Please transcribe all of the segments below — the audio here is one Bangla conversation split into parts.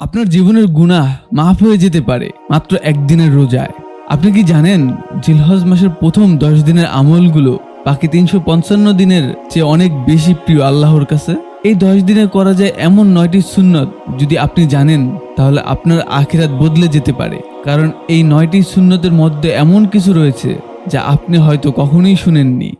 আপনার জীবনের গুনাহ মাফ হয়ে যেতে পারে, মাত্র একদিনের রোজায়। আপনি কি জানেন, জিলহজ মাসের প্রথম দশ দিনের আমলগুলো বাকি তিনশো পঞ্চান্ন দিনের চেয়ে অনেক বেশি প্রিয় আল্লাহর কাছে? এই দশ দিনে করা যায় এমন নয়টি সুন্নত যদি আপনি জানেন, তাহলে আপনার আখিরাত বদলে যেতে পারে। কারণ এই নয়টি সুন্নতের মধ্যে এমন কিছু রয়েছে যা আপনি হয়তো কখনোই শুনেননি।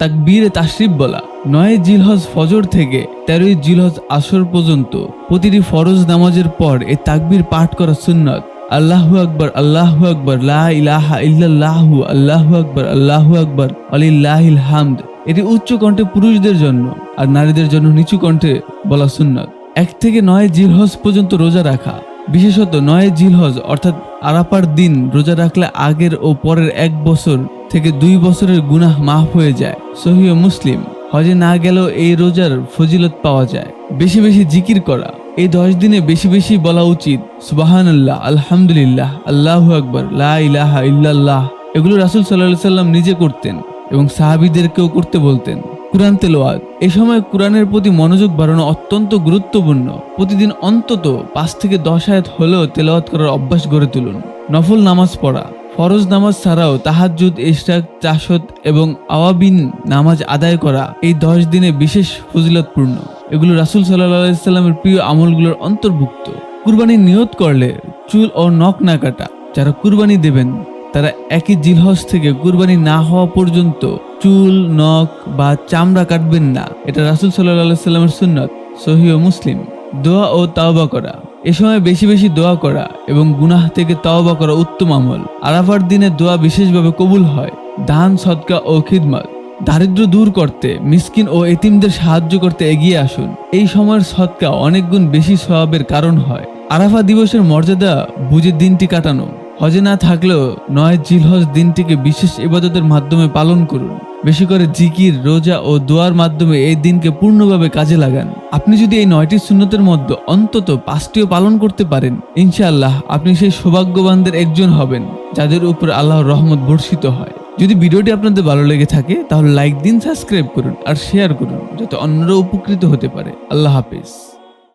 তাকবীরে তাশরিফ বলা। নয় জিলহজ ফজর থেকে তেরোই জিলহজ আসর পর্যন্ত প্রতিটি ফরজ নামাজের পর এই তাকবীর পাঠ করা সুন্নত। আল্লাহু আকবর আল্লাহু আকবর, লা ইলাহা ইল্লাল্লাহু, আল্লাহু আকবর আল্লাহু আকবর আলিল্লাহিল হামদ। এটি উচ্চ কণ্ঠে পুরুষদের জন্য আর নারীদের জন্য নিচু কণ্ঠে বলা সুন্নত। এক থেকে নয় জিলহজ পর্যন্ত রোজা রাখা। বিশেষত নয় জিলহজ, অর্থাৎ আরাপার দিন রোজা রাখলে আগের ও পরের এক বছর থেকে দুই বছরের গুনাহ মাফ হয়ে যায়। সহিহ মুসলিম, হজে না গেলেও এই রোজার ফজিলত পাওয়া যায়। বেশি বেশি জিকির করা, এই দশ দিনে বেশি বেশি বলা উচিত সুবাহান আল্লাহ আলহামদুলিল্লাহ, আল্লাহু আকবর, লা ইলাহা ইল্লাল্লাহ, এগুলো রাসুল সাল্লাহ সাল্লাম নিজে করতেন এবং সাহাবিদেরকেও করতে বলতেন। কুরআন তেলোয়াত এই সময় কোরআনের প্রতি মনোযোগ বাড়ানো অত্যন্ত গুরুত্বপূর্ণ। প্রতিদিন অন্তত পাঁচ থেকে দশ আয়াত হলেও তেলাওয়াত করার অভ্যাস গড়ে তুলুন। নফল নামাজ পড়া, ফরজ নামাজ ছাড়াও তাহাজ্জুদ, ইশরাক চাষত এবং আওয়াবিন নামাজ আদায় করা এই দশ দিনে বিশেষ ফজিলতপূর্ণ। এগুলো রাসুল সাল্লাহ প্রিয় আমলগুলোর অন্তর্ভুক্ত। কুরবানি নিয়ত করলে চুল ও নখ না কাটা, যারা কুরবানি দেবেন তারা একই জিলহজ থেকে কুরবানি না হওয়া পর্যন্ত চুল, নখ বা চামড়া কাটবেন না। এটা রাসুল সাল্লামের সুন্নত, সহিহ মুসলিম। দোয়া ও তাওবা করা। এ সময় বেশি বেশি দোয়া করা এবং গুনাহ থেকে তাওবা করা উত্তম আমল। আরাফার দিনে দোয়া বিশেষভাবে কবুল হয়। দান, সদকা ও খিদমত। দারিদ্র দূর করতে, মিসকিন ও এতিমদের সাহায্য করতে এগিয়ে আসুন। এই সময়ের সদকা অনেক গুণ বেশি স্বভাবের কারণ হয়। আরাফা দিবসের মর্যাদা বুঝে দিনটি কাটানো। হজে না থাকলেও নয় জিলহজ দিনটিকে বিশেষ ইবাদতের মাধ্যমে পালন করুন। বেশি করে জিকির, রোজা ও দোয়ার মাধ্যমে এই দিনকে পূর্ণভাবে কাজে লাগান। আপনি যদি এই নয়টি সুন্নতের মধ্যে অন্তত পাঁচটিও পালন করতে পারেন, ইনশাআল্লাহ আপনি সেই সৌভাগ্যবানদের একজন হবেন, যাদের উপর আল্লাহর রহমত বর্ষিত হয়। যদি ভিডিওটি আপনাদের ভালো লেগে থাকে, তাহলে লাইক দিন, সাবস্ক্রাইব করুন আর শেয়ার করুন, যাতে অন্যরা উপকৃত হতে পারে। আল্লাহ হাফিজ।